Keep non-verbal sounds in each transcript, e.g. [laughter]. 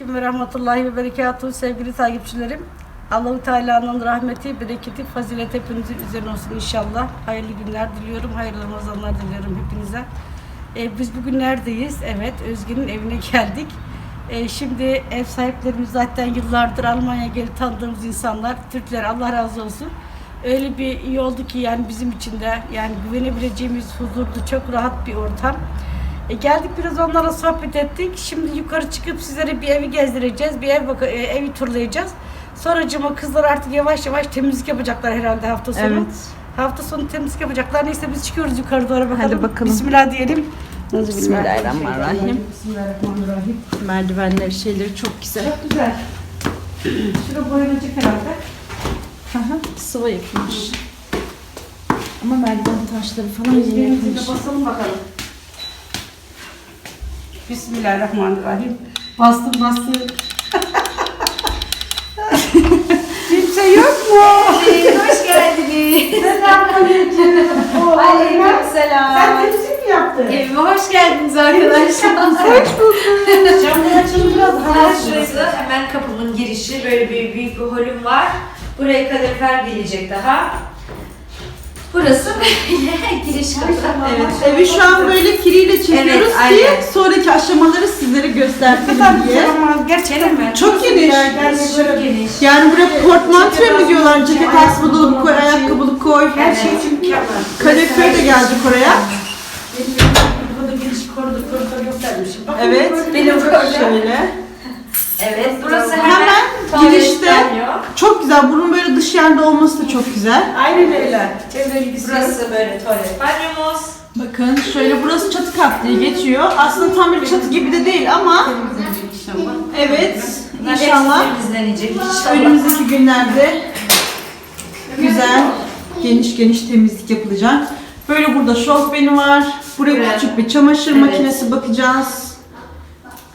Aleyküm ve rahmetullahi ve berekatuhu sevgili takipçilerim. Allahu Teala'nın rahmeti, bereketi, fazilet hepinizin üzerine olsun inşallah. Hayırlı günler diliyorum, hayırlı Ramazanlar diliyorum hepinize. Ee, biz bugün neredeyiz? Evet, Özge'nin evine [laughs] geldik. Ee, şimdi ev sahiplerimiz zaten yıllardır Almanya'ya gelip tanıdığımız insanlar, Türkler Allah razı olsun. Öyle bir iyi oldu ki yani bizim için de yani güvenebileceğimiz huzurlu, çok rahat bir ortam. E, geldik biraz onlarla sohbet ettik. Şimdi yukarı çıkıp sizlere bir evi gezdireceğiz. Bir ev bak- e, evi turlayacağız. Sonracıma kızlar artık yavaş yavaş temizlik yapacaklar herhalde hafta sonu. Evet. Hafta sonu temizlik yapacaklar. Neyse biz çıkıyoruz yukarı doğru bakalım. Hadi bakalım. Bismillah diyelim. Bismillahirrahmanirrahim. Bismillahirrahmanirrahim. Merdivenleri şeyleri çok güzel. Çok güzel. Şurada boyanacak herhalde. Aha, sıva yapılmış. Ama merdiven taşları falan Özgürümüzü yapılmış. basalım bakalım. Bismillahirrahmanirrahim. Bastım bastım. [laughs] Kimse yok mu? Hoş geldiniz. Selamünaleyküm. [laughs] Oo, Aleyküm Sen selam. temizlik mi yaptın? Evime hoş geldiniz arkadaşlar. Hoş bulduk. Camları açalım biraz. Ha. Şurası hemen kapımın girişi. Böyle bir büyük bir holüm var. Buraya kalorifer gelecek daha. Burası böyle [laughs] giriş kapı. Evet, evi şu an böyle kiriyle çekiyoruz Evet, ki aynen. sonraki aşamaları sizlere göstertelim diye. ama gerçekten mi? Çok geniş. Çok geniş. Yani buraya portmantre mi diyorlar? Ceket asma dolabı koy, ayakkabılık koy. her şey için mükemmel. Kalorifer de gelecek oraya. Burada geniş koridor koridor göstermişim. Bakın Evet. Benim böyle. Şöyle. Evet, burası Hemen hemen, girişte. banyo. Çok güzel. Bunun böyle dış yerde olması da çok güzel. Aynen öyle. Çevre. Burası böyle tuvalet banyomuz. Bakın şöyle burası çatı kat diye geçiyor. Aslında tam bir çatı gibi de değil ama Temizlenecek inşallah. evet inşallah temizlenecek inşallah. önümüzdeki günlerde güzel geniş geniş temizlik yapılacak. Böyle burada şofbeni var. Buraya Evet. küçük bir çamaşır Evet. makinesi bakacağız.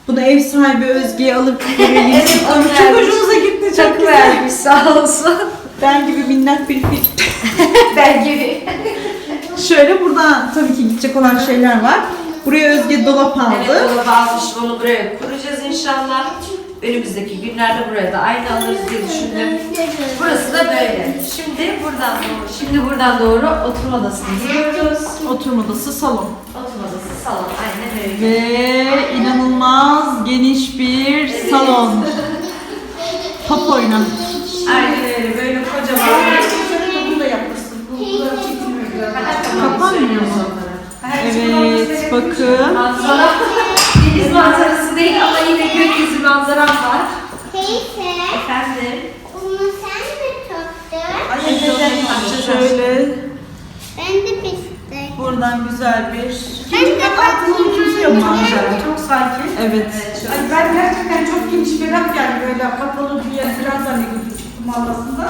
Bunu ev sahibi Özge'ye alıp buraya [laughs] Evet, getirip o çok hoşumuza gitti. Çok, Çok güzel. vermiş sağ olsun. Ben gibi minnak bir fil. [laughs] ben gibi. Şöyle buradan tabii ki gidecek olan şeyler var. Buraya Özge dolap aldı. Evet dolabı almış onu buraya kuracağız inşallah. Önümüzdeki günlerde buraya da aynı alırız diye düşündüm. Burası da böyle. Şimdi buradan doğru, şimdi buradan doğru oturma odasına gidiyoruz. Oturma odası salon. Oturma odası salon aynen öyle. Ve inanılmaz geniş bir Evet. salon. [laughs] Top oyna. Aynen öyle böyle kocaman. Şöyle bunu da yapmışsın. Bu bunları çekilmiyor biraz. Kapanmıyor mu? Evet bakın. Manzara, deniz manzarası değil ama yine gökyüzü manzaram var. Teyze, Efendim. bunu sen mi tuttun? Şöyle Ben de pislik. buradan güzel bir Ben de Altında kimse yok manzara. Çok sakin. evet. Ay ben gerçekten çok geniş bir laf yani böyle kapalı bir yer falan zannediyordum aslında.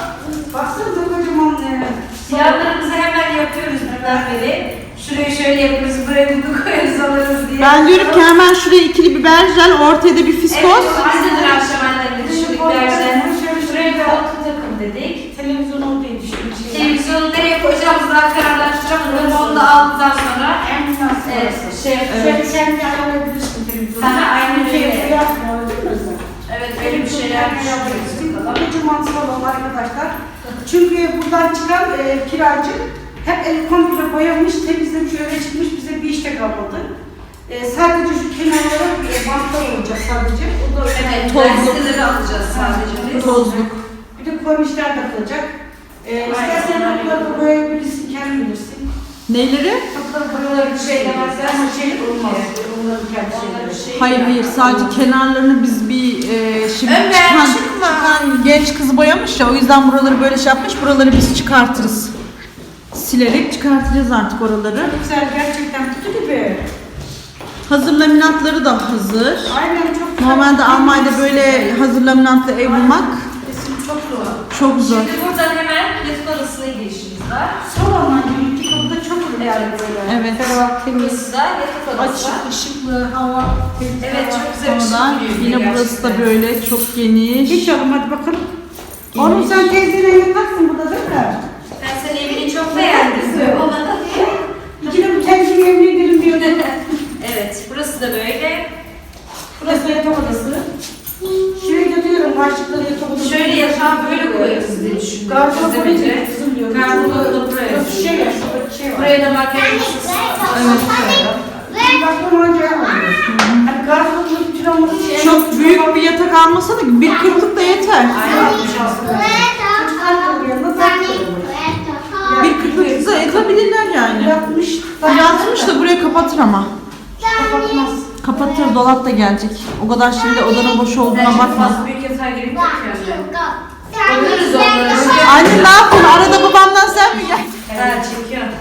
Baksanıza kocaman e, Planlarımızı hemen yapıyoruz bundan beri. Şurayı şöyle yaparız, buraya bunu koyarız alırız diye. Ben diyorum ki hemen şuraya ikili biber jel, ortaya da bir Evet, fiskos. bizdedir akşam annemle düşündük dersen. Şuraya bir otu takım dedik. televizyon olduğu düşünmüş. Televizyonu nereye koyacağımızı daha kararlaştıramadım. Onu da aldıktan sonra En münasip evet, orası. şey Şöyle kendi ayarlayabilirsin televizyonu. Aha, aynen öyle. Şey yapmıyor değil mi sen? Evet, böyle bir şeyler düşünüyoruz. Kocaman salon arkadaşlar. Çünkü buradan çıkan e, kiracı hep evi komple boyamış, temizlemiş, öyle çıkmış bize bir işte kalmadı. E, sadece şu kenarlara e, bantlar olacak sadece. O da Evet, Tozluk. alacağız sadece biz. Tozluk. Bir de kornişler takılacak. E, istersen kapıları boyayabilirsin, kendin bilirsin. Neyleri? Boyaları bir şey demezler ama şey olmaz. Onların kendi şeyleri. şey Hayır hayır sadece kenarlarını biz bir e, şimdi Ömer, çıkan, çıkma. çıkan genç kız boyamış ya o yüzden buraları böyle şey yapmış buraları biz çıkartırız. Silerek çıkartacağız artık oraları. Güzel gerçekten kutu gibi. Hazır laminatları da hazır. Aynen çok güzel. Normalde Almanya'da böyle hazır laminatlı ev bulmak Resim çok zor. çok zor. Şimdi buradan hemen yatak odasına girişimiz var. Kapıda çok öyle yani böyle. Evet. Ferah, temiz, Burası da yatak odası. açık, ışıklı, hava, temiz Evet, hava. çok güzel bir şey Sonradan geliyor yine burası da böyle çok geniş. Geçelim hadi bakalım. Oğlum sen teyzeyle yatarsın burada değil mi? Ben senin evini çok beğendim. diyor bana. İkide bir kendini yemin ederim diyordum. [laughs] evet, burası da böyle. Burası yatak odası. Bulaşıkları yatak odası. Şöyle yatağı böyle koyarız diye düşündüm. Koyacak kızım Çok büyük bir yatak almasa da bir kırklık da yeter. Bir kırklık da yatabilirler yani. Yapmış. Yatmış da buraya kapatır ama. Kapatmaz. Kapatır dolap da gelecek. O kadar şimdi odanın boş olduğuna bakma. büyük yatağa gerek yok yani. Anne ne yapıyorsun? Arada babamdan sen mi geldin? Ha çekiyor. [laughs]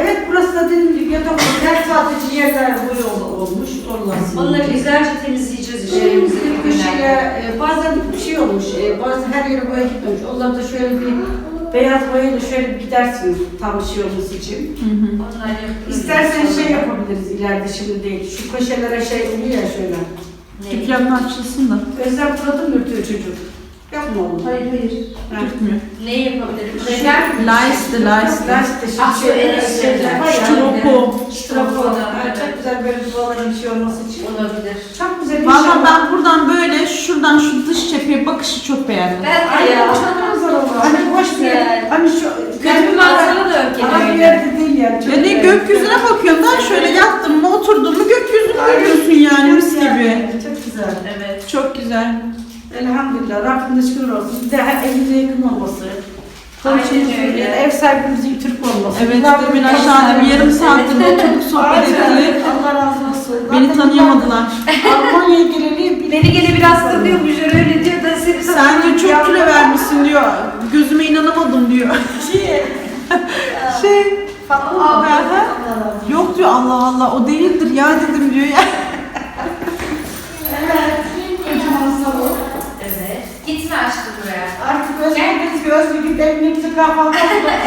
Evet burası da dediğim gibi yatak odası. Her sadece yerler boyu ol- olmuş. Oralar Onları güzelce temizleyeceğiz işte evimizi Bir şeyle, e, bazen bir şey olmuş, e, bazen her yere boya gitmemiş. Onları da şöyle bir beyaz boyayla şöyle bir gidersiniz tam şey olması için. Onlar yapılır. İsterseniz şey yapabiliriz ileride şimdi değil. Şu köşelere şey oluyor ya şöyle. Ne? Dükkanın açılsın da. Özlem burada mı ürtüyor çocuk? Yapma oğlum. Hayır hayır. Ha. Tutmuyor. Ne yapabilirim? Şeker mi? Laiste laiste. Lastik, Ah, şu şey, var ya. Stropo. Stropo. Evet. Çok güzel böyle duvarların bir şey olması için. Olabilir. Çok güzel Valla inşallah. ben buradan böyle şuradan şu dış cepheye bakışı çok beğendim. Ben de ya. Çok güzel oldu. Hani boş bir yer. Hani şu bir manzara da yok Ana bir yani. yerde değil yani. Çok Ya ne güzel. gökyüzüne bakıyorum ben şöyle yattım mı oturdum mu gökyüzünü görüyorsun yani mis gibi. Çok güzel. Evet. Çok güzel. Elhamdülillah. Rabbim de şükür olsun. Bir de her evimize yakın olması. Aynen öyle. ev sahibimizin Türk olması. Evet Bunlar demin da- aşağıda bir yarım saattir oturduk sohbet ettik. Allah razı olsun. Beni tanıyamadılar. Almanya'ya geleli Beni gene biraz tanıyormuş öyle diyor da seni Sen diyor çok kilo vermişsin diyor. Gözüme inanamadım diyor. şey. [laughs] Şey. Aha. Allah razı olsun. Yok diyor Allah Allah o değildir ya dedim diyor ya. Evet. Kocaman salon. Aşkım buraya. Artık özgürlük bir özgürlük gidip kahvaltı.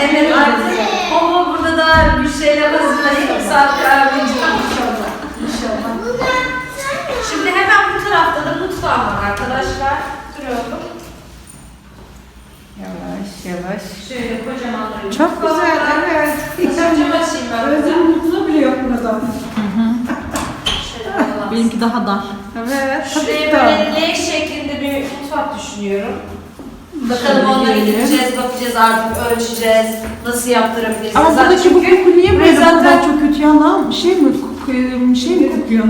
Evet artık. Ama burada da bir şeyler hazırlayıp saat kahve İnşallah. İnşallah. Şimdi hemen bu tarafta da mutfağım var arkadaşlar. Duruyorum. Yavaş yavaş. Şöyle kocaman Çok güzel, evet. Cam açayım ben. Özlem'in mutlu bile yok burada. Benimki daha dar. Evet. Şuraya böyle L şeklinde bir mutfak düşünüyorum. Bakalım onlara gelelim. gideceğiz, bakacağız artık, ölçeceğiz. Nasıl yaptırabiliriz? Ama Zaten buradaki bu çünkü koku niye böyle bu zaten- kadar çok kötü ya lan? Şey mi kokuyor? Şey mi kokuyor?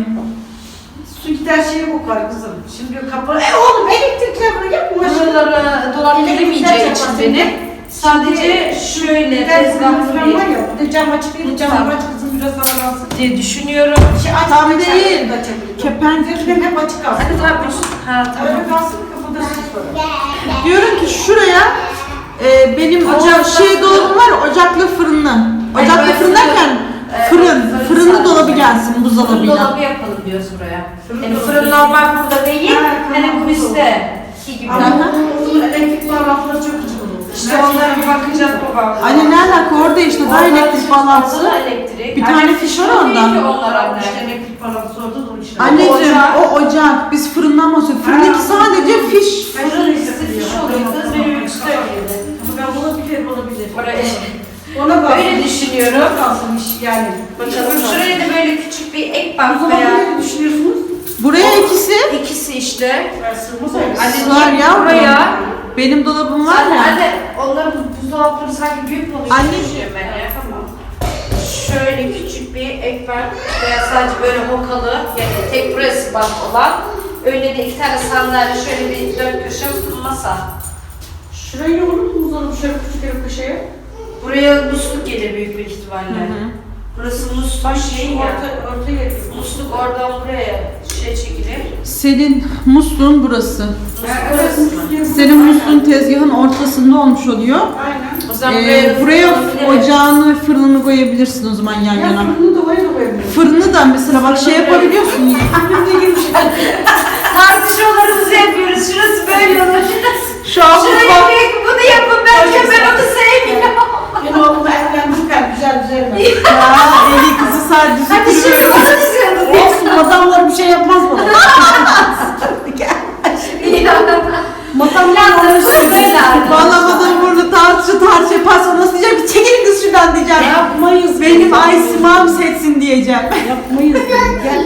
Su gider şeyi kokar kızım. Şimdi kapı... E oğlum elektrikler buraya yapma. Buralara dolap Elektrikler giremeyeceği için benim. Sadece şöyle Gider tezgah falan var buraya ya. Bir de cam açık değil. Cam aç kızım biraz ağlansın. diye düşünüyorum. Şey aç. Tam değil. Kepenk. Üzerinden hep açık kalsın. Hadi tabii. Ha tamam. Öyle kalsın Diyorum ki şuraya e, benim o Ocaklı şey fırın. dolabım var ocaklı fırınlı. Ocaklı ben fırın derken e, fırın. fırın Fırınlı dolabı gelsin Fırın buzdolabıyla. dolabı yapalım diyoruz buraya. Fırın Yani fırın normal burada değil, Ha, hani bu üstte. Ama elektrik bağlantıları çok olur. İşte onlara bir bakacağız babam. Anne ne alaka orada işte daha elektrik bağlantısı. Elektrik. Bir tane fiş var Değil ki onda. onlar anne. İşte elektrik bağlantısı orada işte. Anneciğim o ocak biz fırından bahsediyoruz. Fırındaki Ha. sadece fiş. Fırın üstü fiş oluyor. Kız benim üstü öyleydi. Ben olabilir, olabilir. Oraya Ona bak. Öyle düşünüyorum. kalsın iş yani. Bakalım. Şuraya da böyle küçük bir ek bank zaman veya ne düşünüyorsunuz? Buraya ikisi ikisi işte. Niye yavrum. buraya? Benim dolabım var Zaten ya. anne onların buzdolapları sanki büyük mü oluyor? Anne- Düşünüyorum ben ya. Tamam. Şöyle küçük bir ek bank veya sadece böyle hokalı yani tek burası bank olan öyle de iki tane sandalye şöyle bir dört köşe masa. Şurayı olur mu buzdolabı şöyle küçük bir köşeye? Buraya musluk gelir büyük bir ihtimalle. Hı hı. Burası musluk şey ya. Orta, orta yer. Musluk oradan buraya şey çekilir. Senin musluğun burası. Senin musluğun tezgahın ortasında olmuş oluyor. Aynen. O zaman Ee, buraya, ocağını, fırınını koyabilirsin o zaman yan Ya yana. fırını da oraya da koyabilirim. Fırını da mesela bak şey yapabiliyorsun. Fırında girmiş. [laughs] Tartışmalarımızı yapıyoruz. Şurası böyle olur. Şu an Şurayı mutfak- yapayım, bunu yapın bence ben onu Yapmayız. Gel.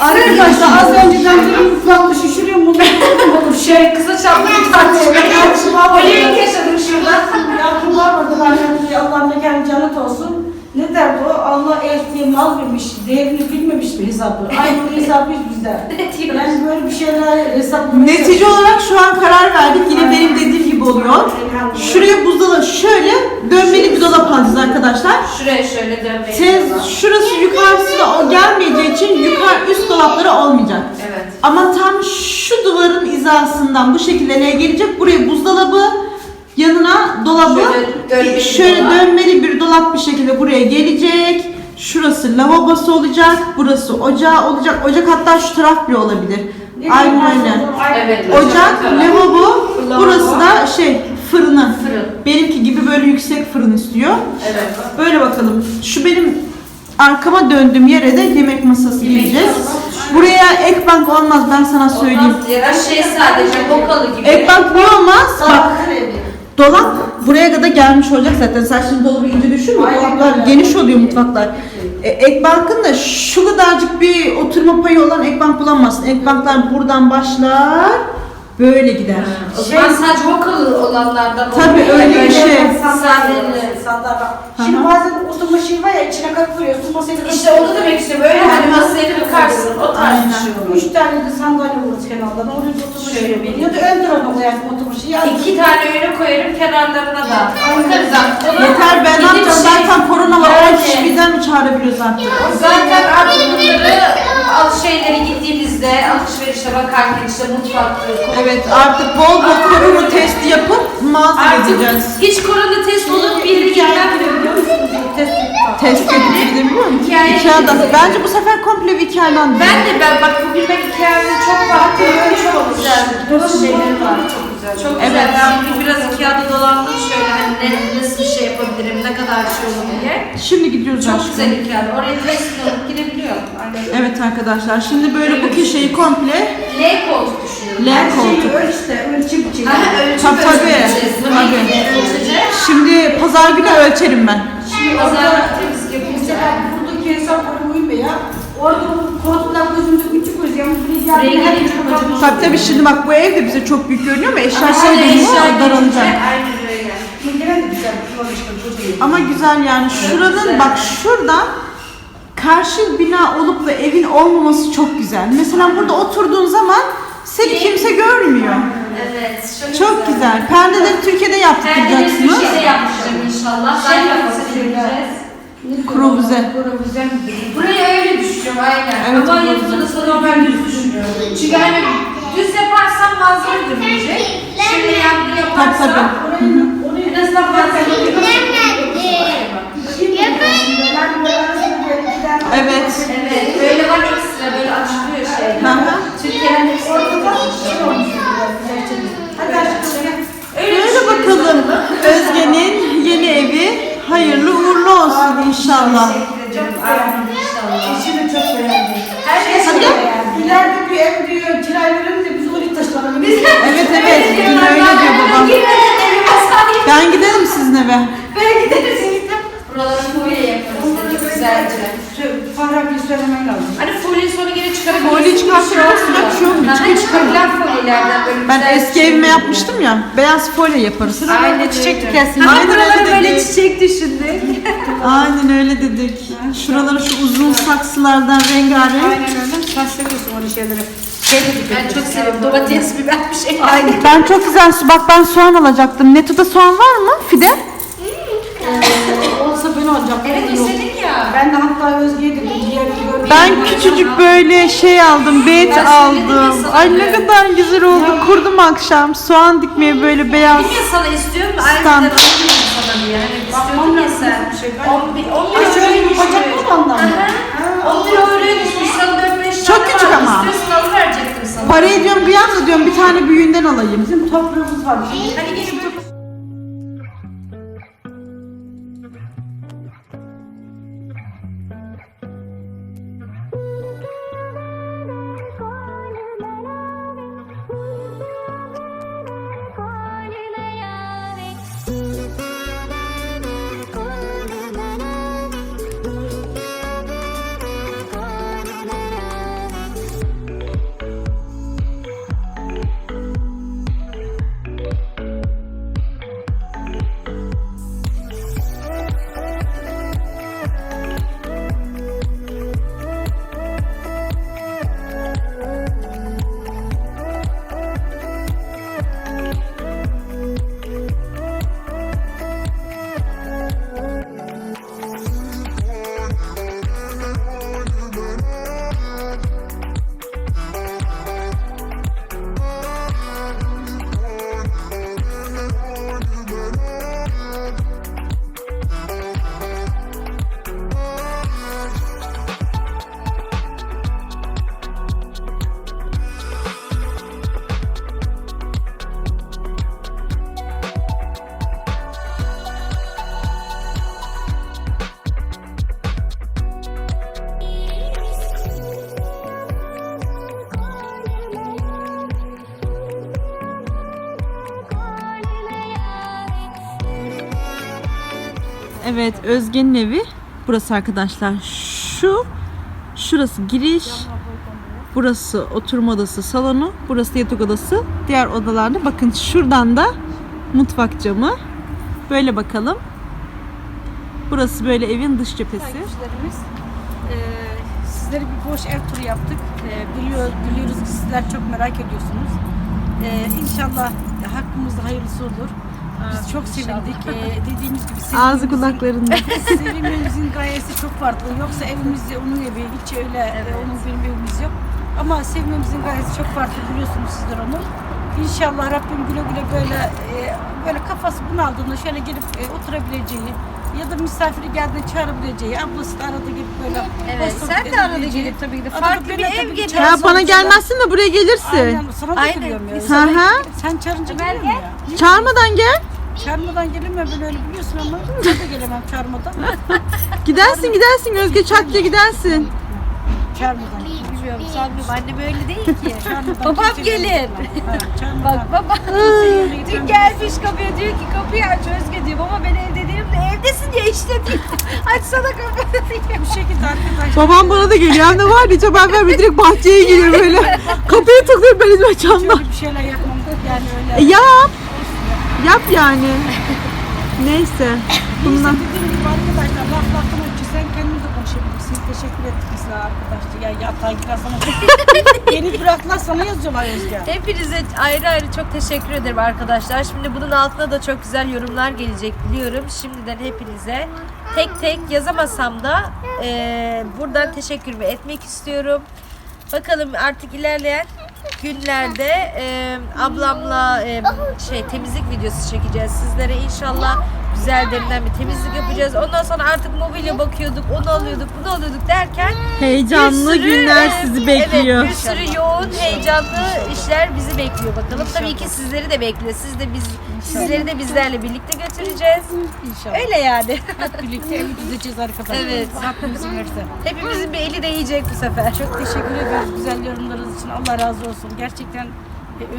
[laughs] Arkadaşlar az önceden bir yuflanmış üşürüyor mu? şey kıza çarptı bir tane. Ölüyü yaşadım şurada. Yardım varmadı ben diye Allah'ım mekanı cennet olsun. Ne der bu? Allah eltiye mal vermiş, değerini bilmemiş bir hesabı. Aynı hesabı bizde. [laughs] Yani böyle bir şeyler hesap. Netice olarak şu an karar verdik. Yine benim dediğim gibi oluyor. Şuraya buzdolabı şöyle dönmeli bir dolap alacağız arkadaşlar. Şuraya şöyle dönmeyi. Tez, şurası yukarısı da o gelmeyeceği için yukarı üst dolapları olmayacak. Evet. Ama tam şu duvarın hizasından bu şekilde ne gelecek? Buraya buzdolabı, yanına dolabı, Şöyle dönmeli bir şöyle dolap. dönmeli bir dolap bir şekilde buraya gelecek. Şurası lavabosu olacak, burası ocağı olacak. Ocak hatta şu taraf bile olabilir. Aynen öyle. Evet. Ocak, lavabo, Lavabo. Burası da şey fırını. Fırın. Benimki gibi böyle yüksek fırın istiyor. Evet. Böyle bakalım. Şu benim arkama döndüğüm yere de yemek masası Yemek gireceğiz. masası. Buraya ek bank olmaz ben sana söyleyeyim. Ya şey sadece bokalı gibi. Ek bank niye olmaz? Bak dolap buraya kadar gelmiş olacak zaten. Sen şimdi dolabı ince düşün mü? Aynen Dolaplar öyle. geniş oluyor mutfaklar. E, ek bankın da şu kadarcık bir oturma payı olan ek bank bulamazsın. Ek banklar buradan başlar böyle gider. O zaman sadece bokalı olanlardan Tabii, oluyor. öyle bir şey. Sandalye. Sandalye. Hı Şimdi bazen oturma şey var ya içine kalk vuruyorsun masayı da İşte onu demek istiyorum. Böyle hani masaya bakarsın. O tarz bir şey olur. Üç tane de sandalye vururuz kenardan. Oraya da oturma Şöyle şey bir- Ya da ön tarafa koyarsın oturma şeyi. İki tane öyle koyarım kenarlarına da. Bakarız artık. Ona Yeter ben ne bir de yapacağım? şey- Zaten korona var. 10 Yani- kişi birden mi çağırabiliyoruz artık? Zaten artık bunları al şeyleri gittiğimizde alışverişe bakarken işte mutfakta Evet artık bol bol korona testi yapıp mağaza gezeceğiz. hiç korona test olup bir yere gitmem biliyor musunuz? Test Test? Hikaye Ikea'da. gidelim. Bence bu sefer komple bir Ikea'dan Ben de ben bak bugün ben hikayemde çok baktım çok güzel. Nasıl şeyleri var. Çok güzel. Çok Evet. güzel. Ben bugün biraz Ikea'da dolandım şöyle hani ne, nasıl bir şey yapabilirim, ne kadar şey olur diye. Şimdi gidiyoruz Çok aşkım. güzel Ikea'da. Oraya test olup girebiliyor. Aynen. Evet arkadaşlar şimdi böyle bu köşeyi komple L koltuk düşünüyorum. L Her şeyi koltuk. öl işte. Ölçüm biçim. Ha, ölçüp Tabii, tabii. ölçeceğiz. Tabii. Tabii. Ölçeceğiz. Şimdi pazar günü ölçerim ben. Şimdi pazar temizlik yapacağız. Mesela buradaki hesap uymuyor ya. Orada koltuklar gözümüzde küçük. Yani bir Rengi her de çok acı. Tabii tabii şimdi bak bu ev de bize çok büyük görünüyor ama eşya şey hani değil eşya? Daralacak. gelince Aynen öyle. Mükemmel de güzel. Çok iyi. Ama güzel yani şuranın bak şuradan karşı bina olup da evin olmaması çok güzel. Mesela burada oturduğun zaman seni kimse görmüyor. Evet. Çok güzel. Perdeleri Türkiye'de Perdeleri yaptıracaksınız. Türkiye'de yapmışım inşallah. Şey Zaten yapması kısa çekeceğiz. Kruvaze. Kruvaze mi? Burayı öyle düşünüyorum aynen. Evet, Ama çok yapımda da normal düz düşünüyorum. Çünkü hani düz yaparsam manzara görünecek. Şimdi yangın Tabii yaparsam tabii. en azından manzara Evet. Evet, böyle var ekstra böyle açılıyor şey. Hı hı. Türkiye'nin hepsi ortada. Hadi aşkım gel. Öyle Böyle bakalım. Özge'nin yeni evi hayırlı uğurlu olsun inşallah. Teşekkür ederim. Amin inşallah. Eşimi çok beğendim. Her şey Hadi. İleride bir ev diyor, kiraya verelim de biz oraya taşınalım. Biz Evet evet. Dün öyle diyor babam. Ben gidelim sizin eve. Ben gideriz. Buraları folye yaparız dedik güzelce. Fahra bir söylemen lazım. Hani folye sonra geri çıkarabilirsin. Folye çıkartıyorsun, Bir şey. Aha, Çıkıyor, çıkarılan folyelerden böyle Ben güzel eski evime yapmıştım ya. Beyaz folye yaparız. Aynen çiçek öyle. dikersin. Ama Aynen buralara öyle böyle dedik. çiçek düşündük. [laughs] Aynen öyle dedik. Şuraları şu uzun saksılardan rengarenk. Aynen öyle. Sen seviyorsun öyle şeyleri. Şey dedik. Ben çok seviyorum. Domates, biber bir şey. Aynen. Ben çok güzel su. Bak ben soğan alacaktım. Neto'da soğan var mı? Fide? [laughs] Olsa ben olacak. Evet Yok. istedin ya. Ben de hatta Özge'ye dedim. Görmeyeyim. Ben küçücük böyle şey aldım, bet Ben söyledim ya aldım. sana Ay ne kadar güzel oldu. Kurdum akşam. Soğan dikmeye böyle beyaz. Dedim ya sana istiyorum da aynı Stand. zamanda alayım sana diye. Hani istiyordun ya sen. Bir şey. Ben- 11 11 Ay, şöyle euroya bacak düşmüş. mı ondan? Aha. 11 euroya düşmüş. Sana 4-5 Çok tane küçük var. ama. İstiyorsan alıverecektim sana. Parayı diyorum bir anda diyorum bir tane büyüğünden alayım. Bizim toprağımız var. Hani gelin Evet Özge'nin evi burası arkadaşlar. Şu şurası giriş. Burası oturma odası, salonu. Burası yatak odası. Diğer odalarda bakın şuradan da mutfak camı. Böyle bakalım. Burası böyle evin dış cephesi. Takipçilerimiz e, sizlere bir boş ev turu yaptık. E, biliyor, biliyoruz ki sizler çok merak ediyorsunuz. E, inşallah hakkımızda hayırlısı olur. Biz çok sevindik. E, dediğimiz gibi [laughs] Ağzı kulaklarında. [laughs] Sevimimizin gayesi çok farklı. Yoksa evimizde onun evi, hiç öyle e, onun benim evimiz yok. Ama sevmemizin gayesi çok farklı biliyorsunuz sizler onu. İnşallah Rabbim güle güle böyle e, böyle kafası bunaldığında şöyle gelip e, oturabileceği ya da misafiri geldiğinde çağırabileceği, ablası da arada gelip böyle Evet, sen de arada edebileceği. gelip tabii ki de Arada farklı böyle bir tabii ev ki çağır Ya bana gelmezsin de buraya gelirsin. Aynen, sana da Aynen. geliyorum ya. Sana- Hı. Sen çağırınca geliyorum ya. Çağırmadan gel. Çağırmadan gelemem ben öyle biliyorsun ama ben de gelemem çağırmadan. [laughs] Gidersin gidersin Özge çatça gidersin. Çağırmadan. Bilmiyorum sanmıyorum annem öyle değil ki. [laughs] Babam kimse gelir. Ha. Bak baba dün gelmiş kapıya diyor ki kapıyı aç Özge diyor. Baba ben evde değilim de evdesin ya işte diyor. Açsana kapıyı diyor. Bu şekilde arkadaşlar. Babam bana da geliyor. Hem de var hiç haber vermiyor. Direkt bahçeye geliyor böyle. [laughs] Kapıyı tıklıyor ben hiç açamam. Şöyle bir şeyler yapmam yani E, öyle. yap. Yap yani. Neyse. Bundan... Bundan. dediğim gibi arkadaşlar laf sen kendin de konuşabilirsin. Teşekkür ettik biz sana arkadaşlar. Ya yatağa girer sana. [laughs] Beni bıraklar sana yazıyorlar Özge. Hepinize ayrı ayrı çok teşekkür ederim arkadaşlar. Şimdi bunun altına da çok güzel yorumlar gelecek biliyorum. Şimdiden hepinize tek tek yazamasam da eee, buradan teşekkürümü etmek istiyorum. Bakalım artık ilerleyen günlerde eee, ablamla eee, şey temizlik videosu çekeceğiz sizlere. İnşallah güzel derinden bir temizlik yapacağız. Ondan sonra artık mobilya bakıyorduk, onu alıyorduk, bunu alıyorduk derken Heyecanlı bir sürü, günler e, sizi bekliyor. Evet, bir sürü yoğun, heyecanlı işler bizi bekliyor bakalım. Tabii ki sizleri de bekliyor. Siz de biz sizleri de bizlerle birlikte götüreceğiz. İnşallah. Öyle yani. Hep birlikte evi düzeceğiz arkadaşlar. Evet. İzin verirse. Hepimizin bir eli değecek bu sefer. Çok teşekkür ediyoruz güzel yorumlarınız için. Allah razı olsun. Gerçekten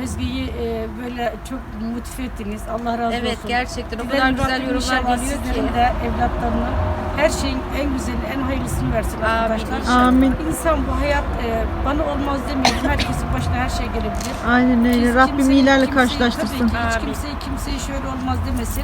Özge'yi e, böyle çok motive ettiniz. Allah razı Evet olsun. gerçekten o Dilerim kadar güzel Rabbim yorumlar inşallah geliyor ki. de evlatlarına her şeyin en güzeli, en hayırlısını versin Amin, arkadaşlar. Amin. İnsan bu hayat e, bana olmaz demeyelim. Herkesin başına her şey gelebilir. Aynen öyle. Rabbim kimseyi- iyilerle kimseyi- karşılaştırsın. Tabii ki hiç kimseyi kimseyi şöyle olmaz demesin.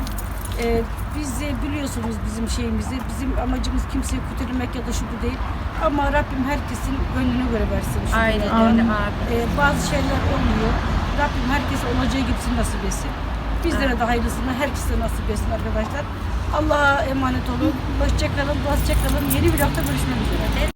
Ee, biz de biliyorsunuz bizim şeyimizi. Bizim amacımız kimseyi kötülemek ya da şu bu değil. Ama Rabbim herkesin gönlüne göre versin. şu Aynen dünyada. öyle abi. Ee, bazı şeyler olmuyor. Rabbim herkese olacağı gibisini nasip etsin. Bizlere de hayırlısını herkese nasip etsin arkadaşlar. Allah'a emanet olun. Hoşçakalın, hoşçakalın. Yeni bir hafta görüşmek üzere.